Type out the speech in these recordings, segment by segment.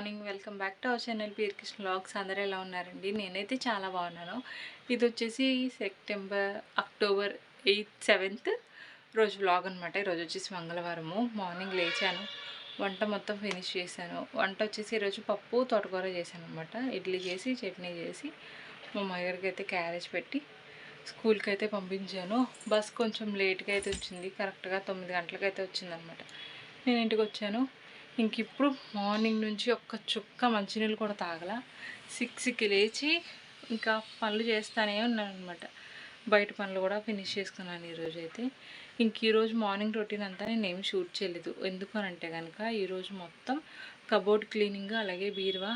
Morning welcome back to our channel peer Krishna అందరూ ఎలా ఉన్నారండి? నేనైతే చాలా బాగున్నాను. ఇది వచ్చేసి సెప్టెంబర్ అక్టోబర్ ఎయిత్ సెవెంత్ రోజు బ్లాగ్ అనమాట ఈరోజు వచ్చేసి మంగళవారము. మార్నింగ్ లేచాను. వంట మొత్తం ఫినిష్ చేశాను. వంట వచ్చేసి ఈరోజు పప్పు తోటకూర చేశాను అనమాట ఇడ్లీ చేసి చట్నీ చేసి మా మగరికి అయితే క్యారేజ్ పెట్టి స్కూల్కి అయితే పంపించాను. బస్ కొంచెం లేట్గా అయితే వచ్చింది. కరెక్ట్గా తొమ్మిది గంటలకైతే వచ్చింది వచ్చిందనమాట నేను ఇంటికి వచ్చాను. ఇంక ఇప్పుడు మార్నింగ్ నుంచి ఒక్క చుక్క మంచినీళ్ళు కూడా తాగల. సిక్స్కి లేచి ఇంకా పనులు చేస్తానే ఉన్నాను అనమాట బయట పనులు కూడా ఫినిష్ చేసుకున్నాను ఈరోజు అయితే ఇంక ఈరోజు మార్నింగ్ రొటీన్ అంతా నేను ఏమి షూట్ చేయలేదు. ఎందుకు అని అంటే కనుక ఈరోజు మొత్తం కబోర్డ్ క్లీనింగ్ అలాగే బీరువా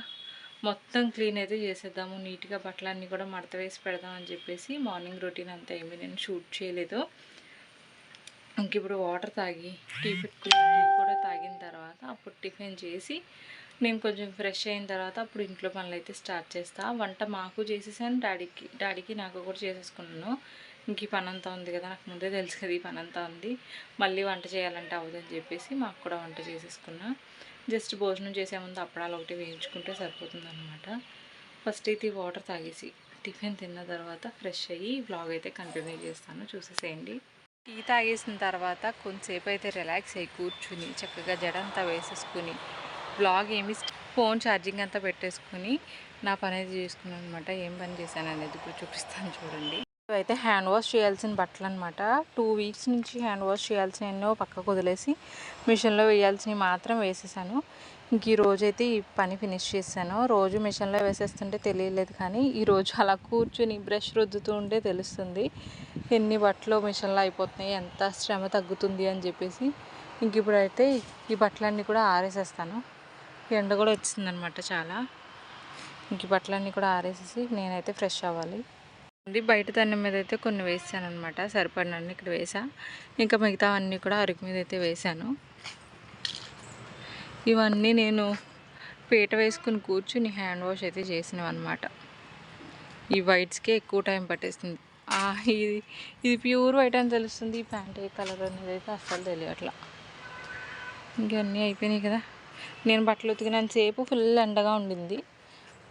మొత్తం క్లీన్ అయితే చేసేద్దాము. నీట్గా బట్టలన్నీ కూడా మడత వేసి పెడదాం అని చెప్పేసి మార్నింగ్ రొటీన్ అంతా ఏమి నేను షూట్ చేయలేదు. ఇంక ఇప్పుడు వాటర్ తాగి టీ పెట్టుకుని తాగిన తర్వాత అప్పుడు టిఫిన్ చేసి నేను కొంచెం ఫ్రెష్ అయిన తర్వాత అప్పుడు ఇంట్లో పనులు అయితే స్టార్ట్ చేస్తా. వంట మాకు చేసేసాను. డాడీకి డాడీకి నాకు కూడా చేసేసుకున్నాను. ఇంక ఈ పని అంతా ఉంది కదా నాకు ముందే తెలుసు కదా ఈ పని అంతా ఉంది. మళ్ళీ వంట చేయాలంటే అవ్వదని చెప్పేసి మాకు కూడా వంట చేసేసుకున్నా. జస్ట్ భోజనం చేసే ముందు అప్పడాలు ఒకటి వేయించుకుంటే సరిపోతుంది అనమాట ఫస్ట్ అయితే వాటర్ తాగేసి టిఫిన్ తిన్న తర్వాత ఫ్రెష్ అయ్యి బ్లాగ్ అయితే కంటిన్యూ చేస్తాను. చూసేసేయండి. టీ తాగేసిన తర్వాత కొంతసేపు అయితే రిలాక్స్ అయ్యి కూర్చుని చక్కగా జడంతా వేసేసుకుని బ్లాగ్ ఏమి ఫోన్ ఛార్జింగ్ అంతా పెట్టేసుకుని నా పని అయితే చేసుకున్నాను అనమాట ఏం పని చేశాను అనేది ఇప్పుడు చూపిస్తాను చూడండి. అయితే హ్యాండ్ వాష్ చేయాల్సిన బట్టలు అనమాట టూ వీక్స్ నుంచి హ్యాండ్ వాష్ చేయాల్సిన ఎన్నో పక్కకు వదిలేసి మిషన్లో వేయాల్సినవి మాత్రం వేసేసాను. ఇంక ఈ ఈ పని ఫినిష్ చేశాను. రోజు మిషన్లో వేసేస్తుంటే తెలియలేదు కానీ ఈరోజు అలా కూర్చుని బ్రష్ రుద్దుతూ ఉంటే తెలుస్తుంది. ఎన్ని బట్టలు మిషన్లో అయిపోతున్నాయి ఎంత శ్రమ తగ్గుతుంది అని చెప్పేసి. ఇంక ఇప్పుడైతే ఈ బట్టలన్నీ కూడా ఆరేసేస్తాను. ఎండ కూడా వచ్చిందనమాట చాలా. ఇంక ఈ బట్టలన్నీ కూడా ఆరేసేసి నేనైతే ఫ్రెష్ అవ్వాలి. బయట దాని మీద అయితే కొన్ని వేసాను అనమాట సరిపడినన్ని ఇక్కడ వేసా. ఇంకా మిగతా అన్నీ కూడా అరుగు మీద అయితే వేసాను. ఇవన్నీ నేను పీట వేసుకుని కూర్చుని హ్యాండ్ వాష్ అయితే చేసినాం అనమాట ఈ వైట్స్కే ఎక్కువ టైం పట్టేస్తుంది. ఇది ఇది ప్యూర్ వైట్ అని తెలుస్తుంది. ఈ ప్యాంట్ ఏ కలర్ అనేది అయితే అస్సలు తెలియట్లా. ఇంకన్నీ అయిపోయినాయి కదా. నేను బట్టలు ఉతికినంతసేపు ఫుల్ ఎండగా ఉండింది.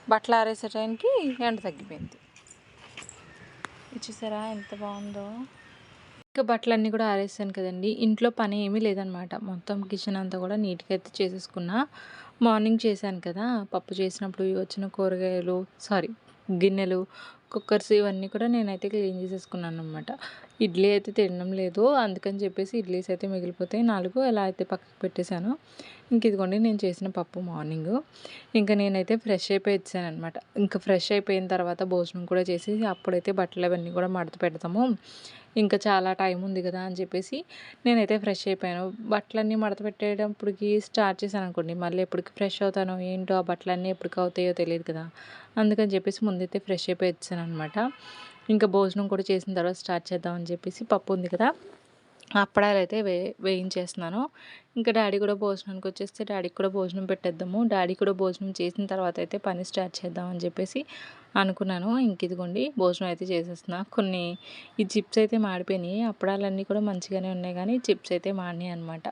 బట్టలు ఆరేసే టైంకి ఎండ తగ్గిపోయింది. ఇచ్చేసారా ఎంత బాగుందో? ఇంకా బట్టలన్నీ కూడా ఆరేసాను కదండి. ఇంట్లో పని ఏమీ లేదనమాట. మొత్తం కిచెన్ అంతా కూడా నీట్గా అయితే చేసేసుకున్నా. మార్నింగ్ చేశాను కదా పప్పు చేసినప్పుడు వచ్చిన కూరగాయలు సారీ గిన్నెలు కుక్కర్స్ ఇవన్నీ కూడా నేనైతే క్లీన్ చేసేసుకున్నాను అనమాట ఇడ్లీ అయితే తినడం లేదు. అందుకని చెప్పేసి ఇడ్లీస్ అయితే మిగిలిపోతాయి. నాలుగు ఎలా అయితే పక్కకు పెట్టేశాను ఇంక ఇదిగోండి నేను చేసిన పప్పు మార్నింగ్. ఇంకా నేనైతే ఫ్రెష్ అయిపోయి వచ్చాను అనమాట ఇంకా ఫ్రెష్ అయిపోయిన తర్వాత భోజనం కూడా చేసి అప్పుడైతే బట్టలు అవన్నీ కూడా మడత పెడతాము. ఇంకా చాలా టైం ఉంది కదా అని చెప్పేసి నేనైతే ఫ్రెష్ అయిపోయాను. బట్టలన్నీ మడత పెట్టేటప్పటికి స్టార్ట్ చేశాను అనుకోండి మళ్ళీ ఎప్పటికి ఫ్రెష్ అవుతానో ఏంటో ఆ బట్టలన్నీ ఎప్పటికి అవుతాయో తెలియదు కదా. అందుకని చెప్పేసి ముందైతే ఫ్రెష్ అయిపోయి వచ్చాను అనమాట ఇంకా భోజనం కూడా చేసిన తర్వాత స్టార్ట్ చేద్దామని చెప్పేసి పప్పు ఉంది కదా. అప్పడాలు అయితే వే వేయించేస్తున్నాను. ఇంకా డాడీ కూడా భోజనానికి వచ్చేస్తే డాడీకి కూడా భోజనం పెట్టేద్దాము. డాడీ కూడా భోజనం చేసిన తర్వాత అయితే పని స్టార్ట్ చేద్దామని చెప్పేసి అనుకున్నాను. ఇంక ఇదిగోండి భోజనం అయితే చేసేస్తున్నా. కొన్ని ఈ చిప్స్ అయితే మాడిపోయినాయి. అప్పడాలన్నీ కూడా మంచిగానే ఉన్నాయి కానీ చిప్స్ అయితే మాడినాయి అనమాట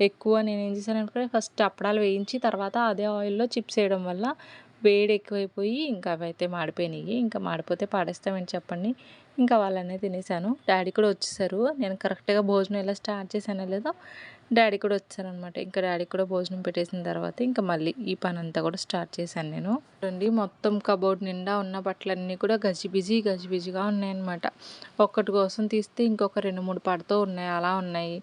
ఎక్కువ నేను ఏం చేశాను అనుకుంటే ఫస్ట్ అప్పడాలు వేయించి తర్వాత అదే ఆయిల్లో చిప్స్ వేయడం వల్ల వేడి ఎక్కువైపోయి ఇంకా అవైతే మాడిపోయినాయి ఇంకా మాడిపోతే పాడేస్తామని చెప్పండి. ఇంకా వాళ్ళనే తినేసాను. డాడీ కూడా వచ్చేసారు. నేను కరెక్ట్గా భోజనం ఎలా స్టార్ట్ చేశానో లేదో డాడీ కూడా వచ్చారనమాట ఇంకా డాడీ కూడా భోజనం పెట్టేసిన తర్వాత ఇంకా మళ్ళీ ఈ పని అంతా కూడా స్టార్ట్ చేశాను నేను. చూడండి మొత్తం కబోర్డ్ నిండా ఉన్న బట్టలన్నీ కూడా గజిబిజి గజిబిజిగా ఉన్నాయన్నమాట. ఒక్కటి కోసం తీస్తే ఇంకొక రెండు మూడు పడుతూ ఉన్నాయి. అలా ఉన్నాయి.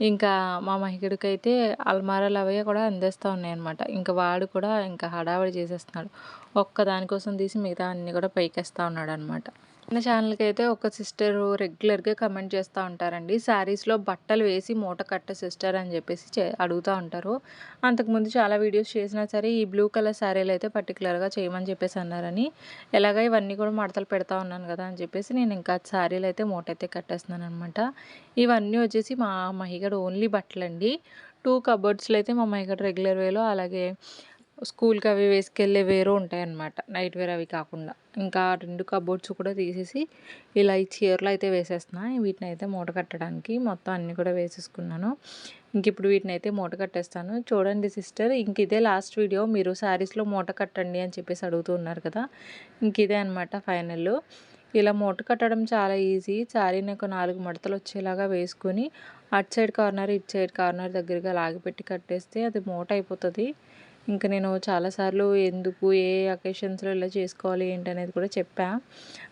ఇంకా మా మహికుడికి అయితే అల్మారాలు అవి కూడా అందేస్తూ ఉన్నాయన్నమాట. ఇంకా వాడు కూడా ఇంకా హడావిడి చేసేస్తున్నాడు. ఒక్క దానికోసం తీసి మిగతా అన్నీ కూడా పైకేస్తూ ఉన్నాడు అనమాట మన ఛానల్కి అయితే ఒక సిస్టర్ రెగ్యులర్గా కమెంట్ చేస్తూ ఉంటారండి. శారీస్లో బట్టలు వేసి మూట కట్ట సిస్టర్ అని చెప్పేసి అడుగుతూ ఉంటారు. అంతకుముందు చాలా వీడియోస్ చేసినా సరే ఈ బ్లూ కలర్ శారీలు అయితే పర్టికులర్గా చేయమని చెప్పేసి అన్నారని. ఎలాగ ఇవన్నీ కూడా మడతలు పెడతా ఉన్నాను కదా అని చెప్పేసి నేను ఇంకా శారీలు అయితే మూట అయితే కట్టేస్తున్నాను అనమాట ఇవన్నీ వచ్చేసి మా మహిగడ ఓన్లీ బట్టలండి. టూ కబోర్డ్స్లో అయితే మా మహిగడ రెగ్యులర్ వేలో అలాగే స్కూల్కి అవి వేసుకెళ్ళే వేరు ఉంటాయి అన్నమాట నైట్ వేర్ అవి కాకుండా. ఇంకా రెండు కబోర్డ్స్ కూడా తీసేసి ఇలా ఈ చీరలు అయితే వేసేస్తున్నా. వీటిని అయితే మూట కట్టడానికి మొత్తం అన్నీ కూడా వేసేసుకున్నాను. ఇంక ఇప్పుడు వీటిని అయితే మూట కట్టేస్తాను. చూడండి సిస్టర్ ఇంక ఇదే లాస్ట్ వీడియో మీరు శారీస్లో మూట కట్టండి అని చెప్పేసి అడుగుతూ ఉన్నారు కదా. ఇంక ఇదే అనమాట ఫైనల్ ఇలా మూట కట్టడం చాలా ఈజీ శారీని ఒక నాలుగు మడతలు వచ్చేలాగా వేసుకొని అటు సైడ్ కార్నర్ ఇటు సైడ్ కార్నర్ దగ్గరగా లాగిపెట్టి కట్టేస్తే అది మూట అయిపోతుంది. ఇంకా నేను చాలాసార్లు ఎందుకు ఏ అకేషన్స్లో ఇలా చేసుకోవాలి ఏంటి అనేది కూడా చెప్పా.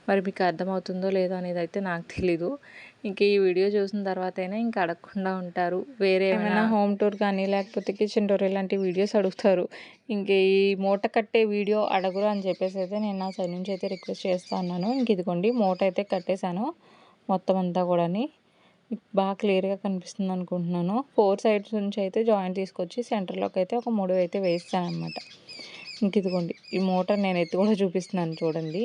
మరి మీకు అర్థమవుతుందో లేదో అనేది అయితే నాకు తెలీదు. ఇంక ఈ వీడియో చూసిన తర్వాత అయినా ఇంకా అడగకుండా ఉంటారు. వేరే ఏమైనా హోమ్ టూర్ కానీ లేకపోతే కిచెన్ టూర్ ఇలాంటి వీడియోస్ అడుగుతారు. ఇంక ఈ మూట కట్టే వీడియో అడగరు అని చెప్పేసి అయితే నేను నా సైడ్ నుంచి అయితే రిక్వెస్ట్ చేస్తా ఉన్నాను ఇంక ఇదిగోండి మూట అయితే కట్టేశాను. మొత్తం అంతా కూడాని బాగా క్లియర్గా కనిపిస్తుంది అనుకుంటున్నాను ఫోర్ సైడ్స్ నుంచి అయితే జాయింట్ తీసుకొచ్చి సెంటర్లోకి అయితే ఒక మూడు అయితే వేస్తాను అనమాట ఇంక ఇదిగోండి ఈ మోటార్ నేను ఎత్తి కూడా చూపిస్తున్నాను చూడండి.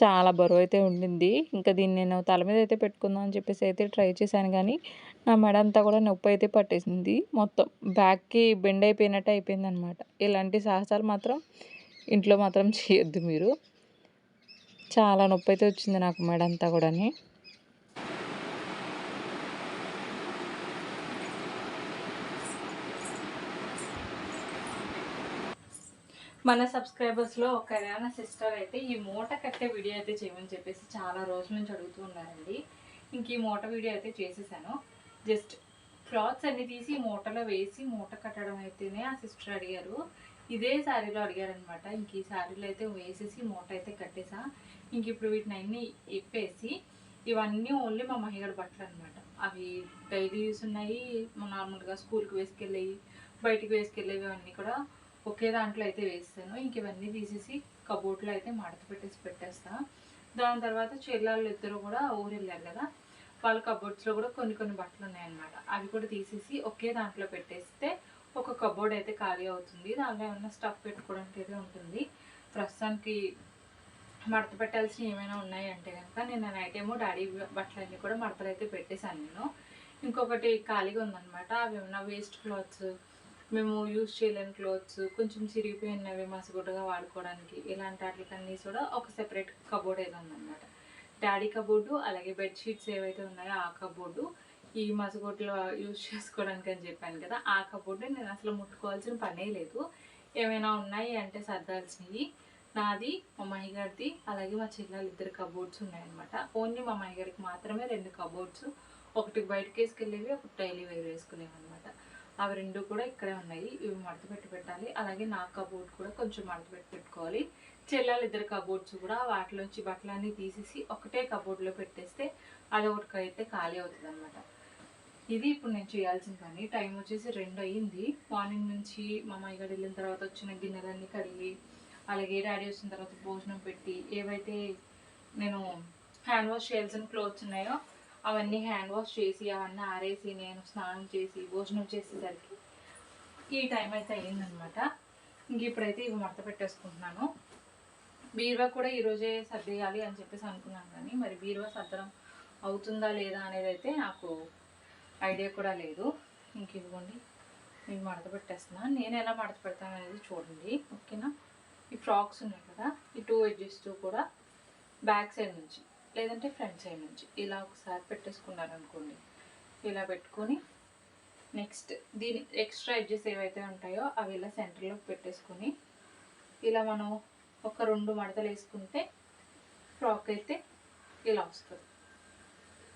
చాలా బరువు అయితే ఉండింది. ఇంకా దీన్ని నేను తల మీద అయితే పెట్టుకుందాం అని చెప్పేసి అయితే ట్రై చేశాను కానీ నా మెడ అంతా కూడా నొప్పి అయితే పట్టేసింది. మొత్తం బ్యాక్కి బెండ్ అయిపోయినట్టు అయిపోయింది అనమాట ఇలాంటి సాహసాలు మాత్రం ఇంట్లో మాత్రం చేయొద్దు మీరు. చాలా నొప్పి అయితే వచ్చింది నాకు మెడ అంతా కూడాని. మన సబ్స్క్రైబర్స్లో ఒక సిస్టర్ అయితే ఈ మూట కట్టే వీడియో అయితే చేయమని చెప్పేసి చాలా రోజుల నుంచి అడుగుతూ ఉన్నారండి. ఇంక ఈ మూట వీడియో అయితే చేసేసాను. జస్ట్ క్లాత్స్ అన్ని తీసి మూటలో వేసి మూట కట్టడం అయితేనే ఆ సిస్టర్ అడిగారు. ఇదే శారీలో అడిగారనమాట ఇంక ఈ శారీలో అయితే వేసేసి మూట అయితే కట్టేసా. ఇంక ఇప్పుడు వీటిని అన్ని ఇప్పేసి ఇవన్నీ ఓన్లీ మా మహిగడ బట్టలు అనమాట అవి డైలీ యూస్ ఉన్నాయి. నార్మల్గా స్కూల్కి వేసుకెళ్ళేవి బయటికి వేసుకెళ్ళేవి అన్నీ కూడా ఒకే దాంట్లో అయితే వేస్తాను. ఇంక ఇవన్నీ తీసేసి కబోర్డ్లో అయితే మడత పెట్టేసి పెట్టేస్తా. దాని తర్వాత చెల్లెళ్ళు ఇద్దరు కూడా ఊరు వెళ్ళారు కదా వాళ్ళ కబోర్డ్స్లో కూడా కొన్ని కొన్ని బట్టలు ఉన్నాయన్నమాట. అవి కూడా తీసేసి ఒకే దాంట్లో పెట్టేస్తే ఒక కబోర్డ్ అయితే ఖాళీ అవుతుంది. దానిలో ఏమైనా స్టఫ్ పెట్టుకోవడానికి అయితే ఉంటుంది. ప్రస్తుతానికి మడత పెట్టాల్సిన ఏమైనా ఉన్నాయంటే కనుక నేను నైట్ ఏమో డాడీ బట్టలన్నీ కూడా మడతలు అయితే పెట్టేశాను నేను. ఇంకొకటి ఖాళీగా ఉందన్నమాట. అవి ఏమైనా వేస్ట్ క్లాత్స్ మేము యూజ్ చేయలేని క్లోత్స్ కొంచెం చిరిగిపోయినవి మసగుడ్డగా వాడుకోవడానికి ఇలాంటి వాటికన్నీ కూడా ఒక సెపరేట్ కబోర్డ్ అయితే ఉందన్నమాట. డాడీ కబోర్డు అలాగే బెడ్షీట్స్ ఏవైతే ఉన్నాయో ఆ కబోర్డు ఈ మసగొట్లో యూజ్ చేసుకోవడానికి అని చెప్పాను కదా ఆ కబోర్డు నేను అసలు ముట్టుకోవాల్సిన పనే లేదు. ఏమైనా ఉన్నాయి అంటే సర్దాల్సినవి. నాది మా మహిగారిది అలాగే మా చెల్లెలు ఇద్దరు కబోర్డ్స్ ఉన్నాయన్నమాట. ఓన్లీ మా మహిగారికి మాత్రమే రెండు కబోర్డ్స్ ఒకటి బయటకు వేసుకెళ్ళేవి ఒకటి డైలీ వేరు వేసుకునేవి అనమాట అవి రెండు కూడా ఇక్కడే ఉన్నాయి. ఇవి మడత పెట్టి పెట్టాలి. అలాగే నా కబోర్డ్ కూడా కొంచెం మడత పెట్టి పెట్టుకోవాలి. చెల్లెలు ఇద్దరు కబోర్డ్స్ కూడా వాటిలోంచి బట్టలన్నీ తీసేసి ఒకటే కబోర్డ్లో పెట్టేస్తే అది అయితే ఖాళీ అవుతుంది అనమాట ఇది ఇప్పుడు నేను చేయాల్సిన పని. టైం వచ్చేసి రెండు అయ్యింది. మార్నింగ్ నుంచి మా అమ్మాయి గారు వెళ్ళిన తర్వాత వచ్చిన గిన్నెలన్నీ కడిగి అలాగే డాడీ వచ్చిన తర్వాత భోజనం పెట్టి ఏవైతే నేను హ్యాండ్ వాష్ చేయాల్సిన క్లోత్స్ ఉన్నాయో అవన్నీ హ్యాండ్ వాష్ చేసి అవన్నీ ఆరేసి నేను స్నానం చేసి భోజనం చేసేసరికి ఈ టైం అయితే అయ్యిందనమాట ఇంక ఇప్పుడైతే ఇవి మడత పెట్టేసుకుంటున్నాను. బీరువా కూడా ఈరోజే సర్దేయాలి అని చెప్పేసి అనుకున్నాను కానీ మరి బీరువా సర్దడం అవుతుందా లేదా అనేది అయితే నాకు ఐడియా కూడా లేదు. ఇంక ఇవ్వండి ఇవి మడత పెట్టేస్తున్నాను నేను ఎలా మడత పెడతాను అనేది చూడండి. ఓకేనా? ఈ ఫ్రాక్స్ ఉన్నాయి కదా ఈ టూ ఎడ్జెస్ కూడా బ్యాక్ సైడ్ నుంచి. లేదంటే ఫ్రంట్ సైడ్ నుంచి ఇలా ఒకసారి పెట్టేసుకున్నారనుకోండి. ఇలా పెట్టుకొని నెక్స్ట్ దీని ఎక్స్ట్రా ఎడ్జెస్ ఏవైతే ఉంటాయో అవి ఇలా సెంటర్లోకి పెట్టేసుకొని ఇలా మనం ఒక రెండు మడతలు వేసుకుంటే ఫ్రాక్ అయితే ఇలా వస్తుంది.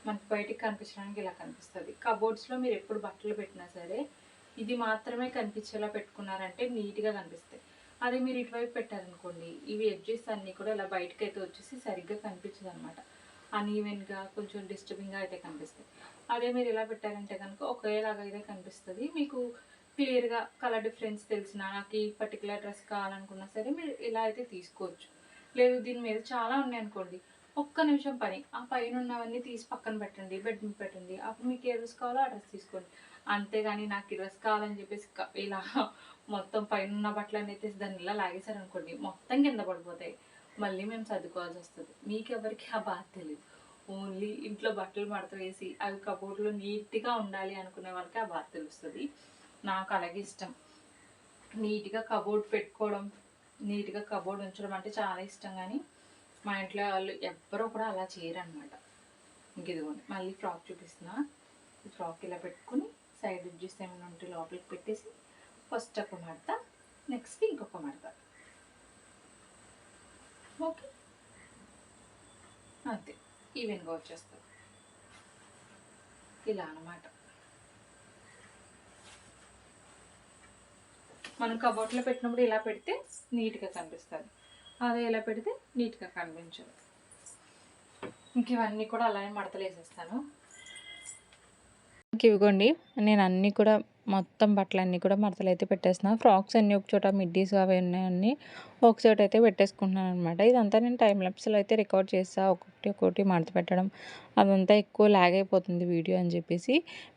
మనకి బయటికి కనిపించడానికి ఇలా కనిపిస్తుంది. కబోర్డ్స్లో మీరు ఎప్పుడు బట్టలు పెట్టినా సరే ఇది మాత్రమే కనిపించేలా పెట్టుకున్నారంటే నీట్గా కనిపిస్తాయి. అదే మీరు ఇటువైపు పెట్టారనుకోండి ఇవి ఎడ్జెస్ అన్నీ కూడా ఇలా బయటకు అయితే వచ్చేసి సరిగ్గా కనిపించదు అనమాట అన్ఈవెన్గా కొంచెం డిస్టర్బింగ్గా అయితే కనిపిస్తాయి. అదే మీరు ఇలా పెట్టారంటే కనుక ఒకేలాగా అయితే కనిపిస్తుంది. మీకు క్లియర్గా కలర్ డిఫరెన్స్ తెలిసిన నాకు ఈ పర్టికులర్ డ్రెస్ కావాలనుకున్నా సరే మీరు ఇలా అయితే తీసుకోవచ్చు. లేదు దీని మీద చాలా ఉన్నాయి అనుకోండి. ఒక్క నిమిషం పని. ఆ పైన ఉన్నవన్నీ తీసి పక్కన పెట్టండి బెడ్ మీద పెట్టండి. అప్పుడు మీకు ఏ డ్రెస్ కావాలో ఆ డ్రెస్ తీసుకోండి. అంతేగాని నాకు ఈ డ్రెస్ కావాలని చెప్పేసి ఇలా మొత్తం పైన ఉన్న బట్టలన్నీ అయితే దాన్ని ఇలా లాగేశారనుకోండి మొత్తం కింద పడిపోతాయి. మళ్ళీ మేము సర్దుకోవాల్సి వస్తుంది. మీకెవరికి ఆ బాధ తెలియదు ఓన్లీ ఇంట్లో బట్టలు మడత వేసి అవి కబోర్డ్లో నీట్గా ఉండాలి అనుకునే వాళ్ళకి ఆ బాధ తెలుస్తుంది. నాకు అలాగే ఇష్టం. నీట్గా కబోర్డ్ పెట్టుకోవడం నీట్గా కబోర్డ్ ఉంచడం అంటే చాలా ఇష్టం కానీ మా ఇంట్లో వాళ్ళు ఎవ్వరూ కూడా అలా చేయరనమాట ఇంక ఇదిగోండి మళ్ళీ ఫ్రాక్ చూపిస్తున్నా. ఫ్రాక్ ఇలా పెట్టుకుని సైడ్ ఎడ్జెస్ ఏమైనా ఉంటే లోపలికి పెట్టేసి ఫస్ట్ ఒక మడత నెక్స్ట్ ఇంకొక మడత ఓకే అంతే ఈవెన్గా వచ్చేస్తుంది ఇలా అన్నమాట. మనం కబోర్డ్లో పెట్టినప్పుడు ఇలా పెడితే నీట్గా కనిపిస్తుంది. అదే ఇలా పెడితే నీట్గా కనిపించదు. ఇంక ఇవన్నీ కూడా అలానే మడతలు వేసేస్తాను ఇంక ఇవిగోండి నేను అన్నీ కూడా మొత్తం బట్టలన్నీ కూడా మడతలు అయితే పెట్టేస్తున్నాను ఫ్రాక్స్ అన్నీ ఒక చోట మిడ్డీస్ అవి అన్నీ ఒక చోట అయితే పెట్టేసుకుంటున్నాను అనమాట ఇదంతా నేను టైం లెప్స్లో అయితే రికార్డ్ చేస్తా. ఒకటి ఒక్కొక్కటి మడత పెట్టడం అదంతా ఎక్కువ లాగ్ అయిపోతుంది వీడియో అని చెప్పేసి.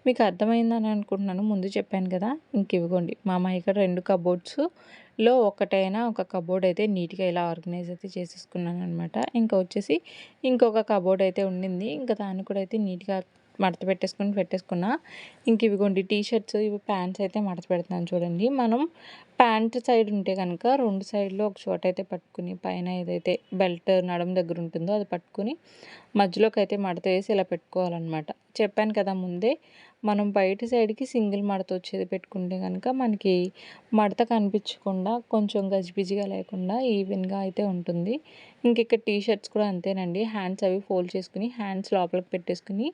మీకు అర్థమైందని అనుకుంటున్నాను. ముందు చెప్పాను కదా ఇంక ఇవ్వండి మా అమ్మాయి ఇక్కడ రెండు కబోర్డ్స్లో ఒకటైనా ఒక కబోర్డ్ అయితే నీట్గా ఇలా ఆర్గనైజ్ అయితే చేసేసుకున్నాను అనమాట ఇంకా వచ్చేసి ఇంకొక కబోర్డ్ అయితే ఉండింది. ఇంకా దాన్ని కూడా అయితే నీట్గా మడత పెట్టేసుకొని పెట్టేసుకున్నా. ఇంక ఇవిగోండి టీ షర్ట్స్ ఇవి ప్యాంట్స్ అయితే మడత పెడుతున్నాను చూడండి. మనం ప్యాంట్ సైడ్ ఉంటే కనుక రెండు సైడ్లో ఒక చోట అయితే పట్టుకుని పైన ఏదైతే బెల్ట్ నడం దగ్గర ఉంటుందో అది పట్టుకుని మధ్యలోకి అయితే మడత వేసి ఇలా పెట్టుకోవాలన్నమాట. చెప్పాను కదా ముందే మనం బయట సైడ్కి సింగిల్ మడత వచ్చేది పెట్టుకుంటే కనుక మనకి మడత కనిపించకుండా కొంచెం గజిబిజిగా లేకుండా ఈవెన్గా అయితే ఉంటుంది. ఇంక ఇక్కడ టీ షర్ట్స్ కూడా అంతేనండి. హ్యాండ్స్ అవి ఫోల్డ్ చేసుకుని హ్యాండ్స్ లోపలికి పెట్టేసుకుని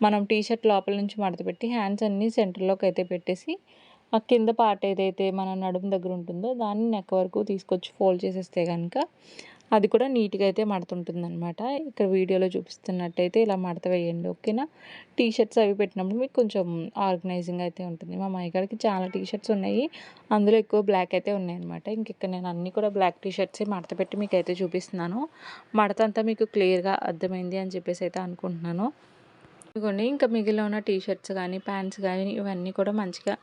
మనం టీ షర్ట్ లోపల నుంచి మడత పెట్టి హ్యాండ్స్ అన్నీ సెంటర్లోకి అయితే పెట్టేసి ఆ కింద పార్ట్ ఏదైతే మన నడుము దగ్గర ఉంటుందో దాన్ని నెక్ వరకు తీసుకొచ్చి ఫోల్డ్ చేసేస్తే కనుక అది కూడా నీట్గా అయితే మడుతుంటుంది అనమాట ఇక్కడ వీడియోలో చూపిస్తున్నట్టయితే ఇలా మడత వేయండి ఓకేనా? టీ షర్ట్స్ అవి పెట్టినప్పుడు మీకు కొంచెం ఆర్గనైజింగ్ అయితే ఉంటుంది. మా మైగాడికి చాలా టీ షర్ట్స్ ఉన్నాయి. అందులో ఎక్కువ బ్లాక్ అయితే ఉన్నాయి అనమాట ఇంక ఇక్కడ నేను అన్నీ కూడా బ్లాక్ టీ షర్ట్సే మడత పెట్టి మీకు అయితే చూపిస్తున్నాను. మడత అంతా మీకు క్లియర్గా అర్థమైంది అని చెప్పేసి అయితే అనుకుంటున్నాను. ఇదిగోండి. ఇంకా మిగిలిన ఉన్న టీ షర్ట్స్ కానీ ప్యాంట్స్ కానీ ఇవన్నీ కూడా మంచిగా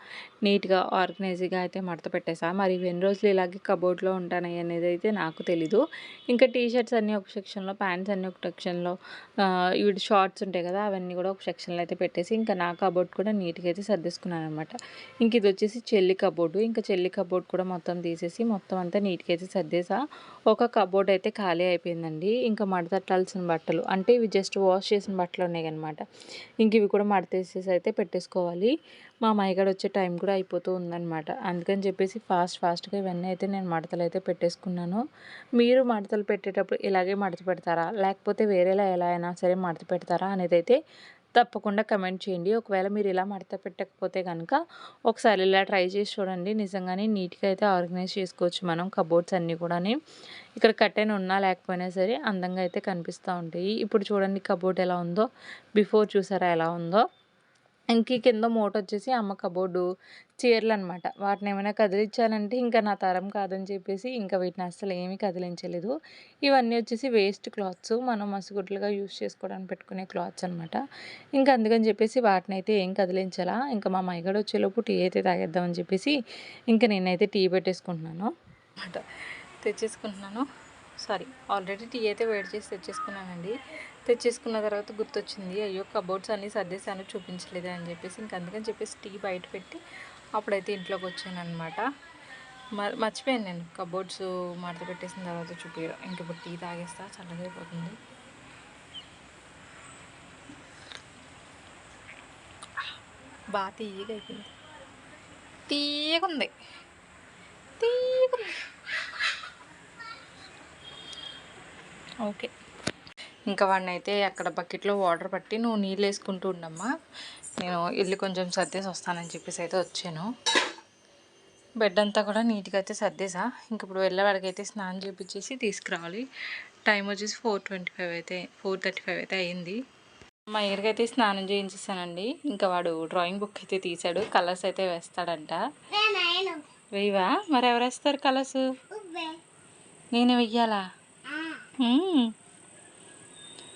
నీట్గా ఆర్గనైజ్గా అయితే మడత పెట్టేసా. మరి ఎన్ని రోజులు ఇలాగే కబోర్డ్లో ఉంటాయి అనేది అయితే నాకు తెలీదు. ఇంకా టీ షర్ట్స్ అన్నీ ఒక సెక్షన్లో ప్యాంట్స్ అన్నీ ఒక సెక్షన్లో ఇవి షార్ట్స్ ఉంటాయి కదా అవన్నీ కూడా ఒక సెక్షన్లో అయితే పెట్టేసి ఇంకా నా కబోర్డ్ కూడా నీట్గా అయితే సర్దేసుకున్నాను అనమాట ఇంక ఇది వచ్చేసి చెల్లి కబోర్డు. ఇంకా చెల్లి కబోర్డ్ కూడా మొత్తం తీసేసి మొత్తం అంతా నీట్గా అయితే సర్దేసా. ఒక కబోర్డ్ అయితే ఖాళీ అయిపోయిందండి. ఇంకా మడతట్టాల్సిన బట్టలు అంటే ఇవి జస్ట్ వాష్ చేసిన బట్టలు ఉన్నాయి అనమాట ఇంక ఇవి కూడా మడతేసేసి అయితే పెట్టేసుకోవాలి. మా మైగాడు వచ్చే టైం కూడా అయిపోతూ ఉందన్నమాట. అందుకని చెప్పేసి ఫాస్ట్ ఫాస్ట్గా ఇవన్నీ అయితే నేను మడతలు అయితే పెట్టేసుకున్నాను. మీరు మడతలు పెట్టేటప్పుడు ఇలాగే మడత పెడతారా? లేకపోతే వేరేలా ఎలా అయినా సరే మడత పెడతారా? అనేది అయితే తప్పకుండా కమెంట్ చేయండి. ఒకవేళ మీరు ఇలా మడత పెట్టకపోతే కనుక ఒకసారి ఇలా ట్రై చేసి చూడండి. నిజంగానే నీట్గా అయితే ఆర్గనైజ్ చేసుకోవచ్చు మనం కబోర్డ్స్ అన్నీ కూడా ఇక్కడ కట్టెన్ ఉన్నా లేకపోయినా సరే అందంగా అయితే కనిపిస్తూ ఉంటాయి. ఇప్పుడు చూడండి కబోర్డ్ ఎలా ఉందో. బిఫోర్ చూసారా ఎలా ఉందో. ఇంక కింద మూట వచ్చేసి అమ్మ కబోర్డు చీరలు అనమాట వాటిని ఏమైనా కదిలించాలంటే ఇంకా నా తరం కాదని చెప్పేసి ఇంకా వీటిని అస్సలు ఏమీ కదిలించలేదు. ఇవన్నీ వచ్చేసి వేస్ట్ క్లాత్స్. మనం మసుగుడ్లుగా యూస్ చేసుకోవడానికి పెట్టుకునే క్లాత్స్ అనమాట. ఇంకా అందుకని చెప్పేసి వాటిని అయితే ఏం కదిలించాలా. ఇంకా మా మైగడ వచ్చేలోపు టీ అయితే తాగేద్దామని చెప్పేసి ఇంకా నేనైతే టీ పెట్టేసుకుంటున్నాను. అనమాట తెచ్చేసుకుంటున్నాను. సారీ ఆల్రెడీ టీ అయితే వెయిట్ చేసి తెచ్చేసుకున్నానండి. తెచ్చేసుకున్న తర్వాత గుర్తొచ్చింది అయ్యో కబోర్డ్స్ అన్నీ సర్దేశాను చూపించలేదు అని చెప్పేసి ఇంక అందుకని చెప్పేసి టీ బయట పెట్టి అప్పుడైతే ఇంట్లోకి వచ్చాను అనమాట మర్చిపోయాను నేను. కబోర్డ్స్ మడత పెట్టేసిన తర్వాత చూపించడం ఇంక ఇప్పుడు టీ తాగేస్తా చల్లగా అయిపోతుంది. బాగా తీయగా అయిపోయింది. తీయగుంది. ఉంది ఓకే. ఇంకా వాడిని అయితే అక్కడ బకెట్లో వాటర్ పట్టి నువ్వు నీళ్ళు వేసుకుంటూ ఉండమ్మా. నేను ఇల్లు కొంచెం సర్దేసి వస్తానని చెప్పేసి అయితే వచ్చాను. బెడ్ అంతా కూడా నీట్గా అయితే సర్దేసా. ఇంక ఇప్పుడు వెళ్ళేవాడికి అయితే స్నానం చేపించేసి తీసుకురావాలి. టైం వచ్చేసి ఫోర్ ట్వంటీ ఫైవ్ అయితే ఫోర్ థర్టీ ఫైవ్ అయితే అయింది. మా ఇయర్కి అయితే స్నానం చేయించేసానండి. ఇంకా వాడు డ్రాయింగ్ బుక్ అయితే తీసాడు కలర్స్ అయితే వేస్తాడంట. వేయవా? మరి ఎవరు వేస్తారు కలర్స్? నేను వెయ్యాలా?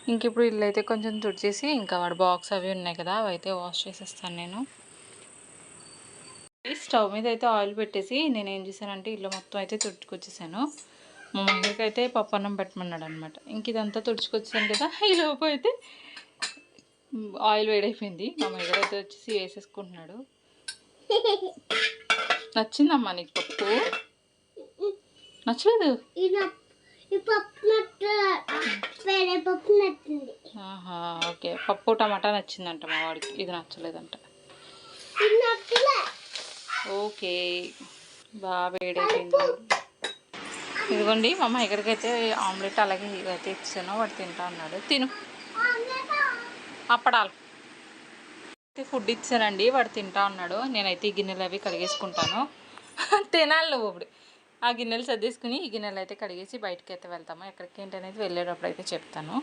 ఇంక ఇప్పుడు ఇల్లు అయితే కొంచెం తుడిచేసి ఇంకా వాడు బాక్స్ అవి ఉన్నాయి కదా అవి అయితే వాష్ చేసేస్తాను నేను. స్టవ్ మీద అయితే ఆయిల్ పెట్టేసి నేను ఏం చేశానంటే ఇల్లు మొత్తం అయితే తుడుచుకొచ్చేసాను. మా మమ్మీకి అయితే పప్పు అన్నం పెట్టమన్నాడు అనమాట ఇంక ఇదంతా తుడుచుకొచ్చాను కదా ఈ లోపు అయితే ఆయిల్ వేడైపోయింది. మా మమ్మీ అయితే వచ్చేసి వేసేసుకుంటున్నాడు. నచ్చిందమ్మా నీకు పప్పు? నచ్చలేదు? ఓకే. పప్పు టమాటా నచ్చిందంట మా వాడికి. ఇది నచ్చలేదంట. ఓకే. బాగా వేడైపోయింది. ఇదిగోండి మా అమ్మ ఇక్కడికైతే ఆమ్లెట్ అలాగే ఇవైతే ఇచ్చాను వాడు తింటా ఉన్నాడు తిను. అప్పడాలు. అయితే ఫుడ్ ఇచ్చానండి వాడు తింటా ఉన్నాడు నేనైతే ఈ గిన్నెలు అవి కడిగేసుకుంటాను. తినాలి నువ్వు ఇప్పుడు. ఆ గిన్నెలు సర్దేసుకుని ఈ గిన్నెలు అయితే కడిగేసి బయటకి అయితే వెళ్తాము. ఎక్కడికి ఏంటి అనేది వెళ్ళేటప్పుడు అయితే చెప్తాను.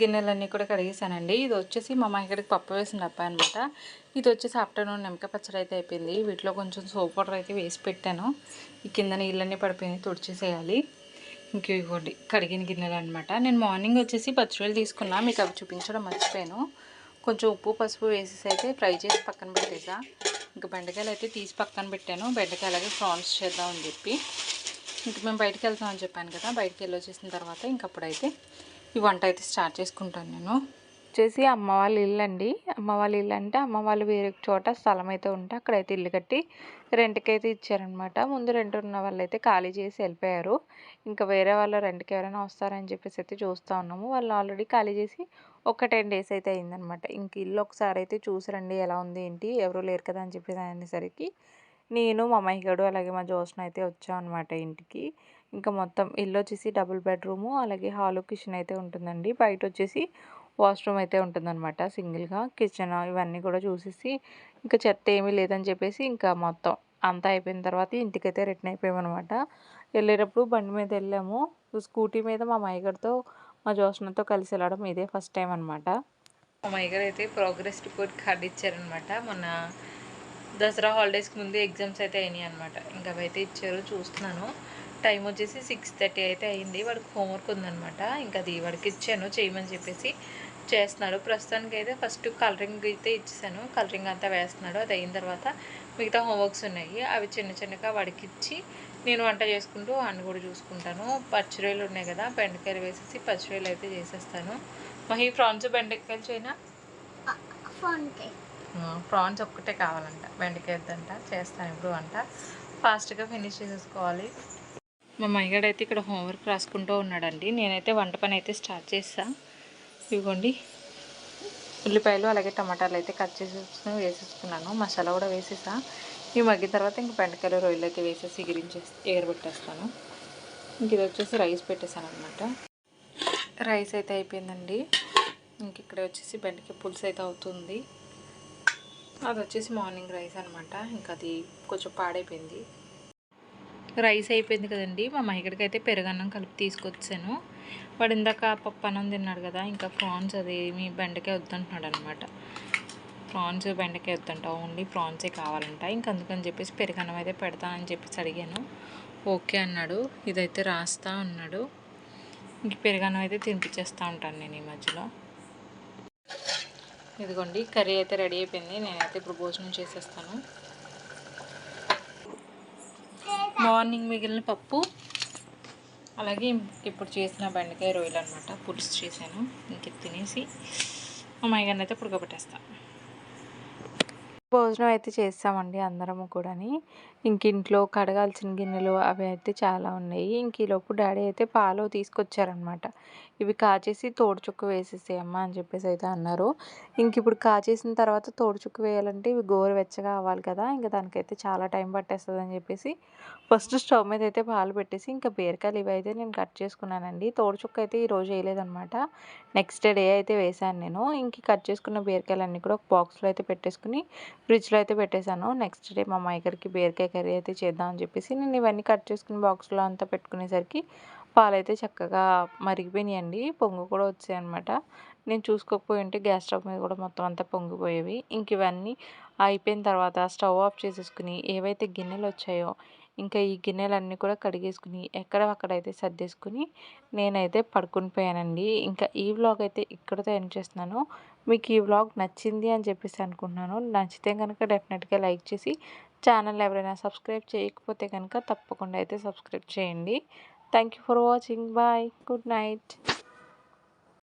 గిన్నెలన్నీ కూడా కడిగేసానండి. ఇది వచ్చేసి మా మా ఇక్కడికి పప్పు వేసిన డబ్బా అనమాట ఇది వచ్చేసి ఆఫ్టర్నూన్ నిమ్మకాయ పచ్చడి అయితే అయిపోయింది. వీటిలో కొంచెం సోప్ వాటర్ అయితే వేసి పెట్టాను. ఈ కింద నీళ్ళన్నీ పడిపోయినాయి తుడిచేసేయాలి. ఇంక ఇవ్వండి కడిగిన గిన్నెలు అనమాట నేను మార్నింగ్ వచ్చేసి పచ్చివేలు తీసుకున్నా మీకు అవి చూపించడం మర్చిపోయాను. కొంచెం ఉప్పు పసుపు వేసేసి అయితే ఫ్రై చేసి పక్కన పెట్టేసా. ఇంకా బెండకాయలు అయితే తీసి పక్కన పెట్టాను. బెండకాయ అలాగే ఫ్రాన్స్ చేద్దామని చెప్పి. ఇంక మేము బయటకు వెళ్తామని చెప్పాను కదా. బయటకు వెళ్ళి వచ్చేసిన తర్వాత ఇంకప్పుడైతే ఈ వంట అయితే స్టార్ట్ చేసుకుంటాను నేను. వచ్చేసి అమ్మ వాళ్ళ ఇల్లు అండి. అమ్మ వాళ్ళ ఇల్లు అంటే అమ్మ వాళ్ళు వేరే చోట స్థలం అయితే ఉంటే అక్కడైతే ఇల్లు కట్టి రెంట్కి అయితే ఇచ్చారనమాట ముందు రెంట్ ఉన్న వాళ్ళు అయితే ఖాళీ చేసి వెళ్ళిపోయారు. ఇంకా వేరే వాళ్ళు రెంట్కి ఎవరైనా వస్తారని చెప్పేసి అయితే చూస్తూ ఉన్నాము. వాళ్ళు ఆల్రెడీ ఖాళీ చేసి ఒక టెన్ డేస్ అయితే అయిందనమాట ఇంక ఇల్లు ఒకసారి అయితే చూసిరండి ఎలా ఉంది ఏంటి ఎవరు లేరు కదా అని చెప్పేసి అనేసరికి నేను మా మహిగడు అలాగే మా జోస్న అయితే వచ్చాం అనమాట ఇంటికి. ఇంకా మొత్తం ఇల్లు వచ్చేసి డబుల్ బెడ్రూము అలాగే హాలు కిచెన్ అయితే ఉంటుందండి. బయట వచ్చేసి వాష్రూమ్ అయితే ఉంటుందన్నమాట. సింగిల్గా కిచెన్ ఇవన్నీ కూడా చూసేసి ఇంకా చెత్త ఏమీ లేదని చెప్పేసి ఇంకా మొత్తం అంతా అయిపోయిన తర్వాత ఇంటికైతే రిటర్న్ అయిపోయామన్నమాట. వెళ్ళేటప్పుడు బండి మీద వెళ్ళాము. స్కూటీ మీద మా మైగర్తో మా జోష్నతో కలిసి వెళ్ళడం ఇదే ఫస్ట్ టైం అనమాట మా మైగర్ అయితే ప్రోగ్రెస్ రిపోర్ట్ కార్డ్ ఇచ్చారనమాట మొన్న దసరా హాలిడేస్కి ముందు ఎగ్జామ్స్ అయితే అయినాయి అనమాట ఇంకా అవైతే ఇచ్చారు చూస్తున్నాను. టైం వచ్చేసి సిక్స్ థర్టీ అయితే అయింది. వాడికి హోంవర్క్ ఉందనమాట ఇంకా అది వాడికి ఇచ్చాను చేయమని చెప్పేసి. చేస్తున్నాడు. ప్రస్తుతానికి అయితే ఫస్ట్ కలరింగ్ అయితే ఇచ్చేసాను. కలరింగ్ అంతా వేస్తున్నాడు. అది అయిన తర్వాత మిగతా హోంవర్క్స్ ఉన్నాయి. అవి చిన్న చిన్నగా వాడికి ఇచ్చి నేను వంట చేసుకుంటూ అన్ని కూడా చూసుకుంటాను. పచ్చిరొయ్యలు ఉన్నాయి కదా బెండకాయలు వేసేసి పచ్చిరొయ్యలు అయితే చేసేస్తాను. మహి ప్రాన్స్ బెండకాయలు చేయనా? ప్రాన్స్ ఒక్కటే కావాలంట. బెండకాయ వద్దంట చేస్తాను ఇప్పుడు వంట. ఫాస్ట్గా ఫినిష్ చేసేసుకోవాలి. మా మైగాడు అయితే ఇక్కడ హోంవర్క్ రాసుకుంటూ ఉన్నాడండి. నేనైతే వంట పని అయితే స్టార్ట్ చేసా ఇవ్వండి ఉల్లిపాయలు అలాగే టమాటాలు అయితే కట్ చేసి వేసేసుకున్నాను. మసాలా కూడా వేసేసా. ఈ మగ్గిన తర్వాత ఇంక బెండకాయలు రొయ్యలు అయితే వేసేసి ఎగిరించేసి ఎగరబెట్టేస్తాను ఇంక ఇది వచ్చేసి రైస్ పెట్టేశాను అనమాట రైస్ అయితే అయిపోయిందండి. ఇంక ఇక్కడ వచ్చేసి బెండకాయ పులుసు అయితే అవుతుంది. అది వచ్చేసి మార్నింగ్ రైస్ అనమాట ఇంకా అది కొంచెం పాడైపోయింది. రైస్ అయిపోయింది కదండి. మా మహిగడికి అయితే పెరుగన్నం కలిపి తీసుకొచ్చాను. వాడు ఇందాక పప్పు అన్నం తిన్నాడు కదా ఇంకా ప్రాన్స్ అది మీ బెండకాయ వద్దంటున్నాడు అనమాట ప్రాన్స్ బెండకాయ వద్దంట ఓన్లీ ప్రాన్సే కావాలంట. ఇంక అందుకని చెప్పేసి పెరుగన్నం అయితే పెడతానని చెప్పేసి అడిగాను. ఓకే అన్నాడు. ఇదైతే రాస్తా ఉన్నాడు ఇంక పెరుగన్నం అయితే తినిపించేస్తూ ఉంటాను నేను ఈ మధ్యలో. ఇదిగోండి కర్రీ అయితే రెడీ అయిపోయింది. నేనైతే ఇప్పుడు భోజనం చేసేస్తాను. మార్నింగ్ మిగిలిన పప్పు అలాగే ఇప్పుడు చేసిన బెండకాయ రొయ్యలు అనమాట పులుసు చేశాను. ఇంక తినేసి అమ్మాయి గారిని అయితే పుడకబెట్టేస్తాను భోజనం అయితే చేస్తామండి అందరము కూడాని. ఇంక ఇంట్లో కడగాల్సిన గిన్నెలు అవి అయితే చాలా ఉన్నాయి. ఇంక ఈలోపు డాడీ అయితే పాలు తీసుకొచ్చారనమాట. ఇవి కాచేసి తోడుచుక్క వేసేసేయమ్మా అని చెప్పేసి అయితే అన్నారు. ఇంక ఇప్పుడు కాచేసిన తర్వాత తోడుచుక్క వేయాలంటే ఇవి గోరువెచ్చగా అవ్వాలి కదా ఇంకా దానికైతే చాలా టైం పట్టేస్తుంది అని చెప్పేసి ఫస్ట్ స్టవ్ మీద అయితే పాలు పెట్టేసి ఇంకా బీరకాయలు ఇవి అయితే నేను కట్ చేసుకున్నానండి. తోడుచుక్క అయితే ఈరోజు వేయలేదనమాట. నెక్స్ట్ డే అయితే వేసాను నేను. ఇంక కట్ చేసుకున్న బీరకాయలు అన్నీ కూడా ఒక బాక్స్లో అయితే పెట్టేసుకుని ఫ్రిడ్జ్లో అయితే పెట్టేశాను. నెక్స్ట్ డే మా మైకర్కి బీరకాయ కర్రీ అయితే చేద్దాం అని చెప్పేసి నేను ఇవన్నీ కట్ చేసుకుని బాక్స్లో అంతా పెట్టుకునేసరికి పాలైతే చక్కగా మరిగిపోయినాయండి. పొంగు కూడా వచ్చాయి అనమాట నేను చూసుకోకపోయి ఉంటే గ్యాస్ స్టవ్ మీద కూడా మొత్తం అంతా పొంగిపోయేవి. ఇంక ఇవన్నీ అయిపోయిన తర్వాత స్టవ్ ఆఫ్ చేసేసుకుని ఏవైతే గిన్నెలు వచ్చాయో ఇంకా ఈ గిన్నెలన్నీ కూడా కడిగేసుకుని ఎక్కడక్కడైతే సర్దేసుకుని నేనైతే పడుకుని పోయానండి. ఇంకా ఈ వ్లాగ్ అయితే ఇక్కడితో ఎండ్ చేస్తున్నాను. మీకు ఈ వ్లాగ్ నచ్చింది అని చెప్పేసి అనుకుంటున్నాను. నచ్చితే కనుక డెఫినెట్గా లైక్ చేసి ఛానల్ ఎవరైనా సబ్స్క్రైబ్ చేయకపోతే కనుక తప్పకుండా అయితే సబ్స్క్రైబ్ చేయండి. Thank for watching bye good night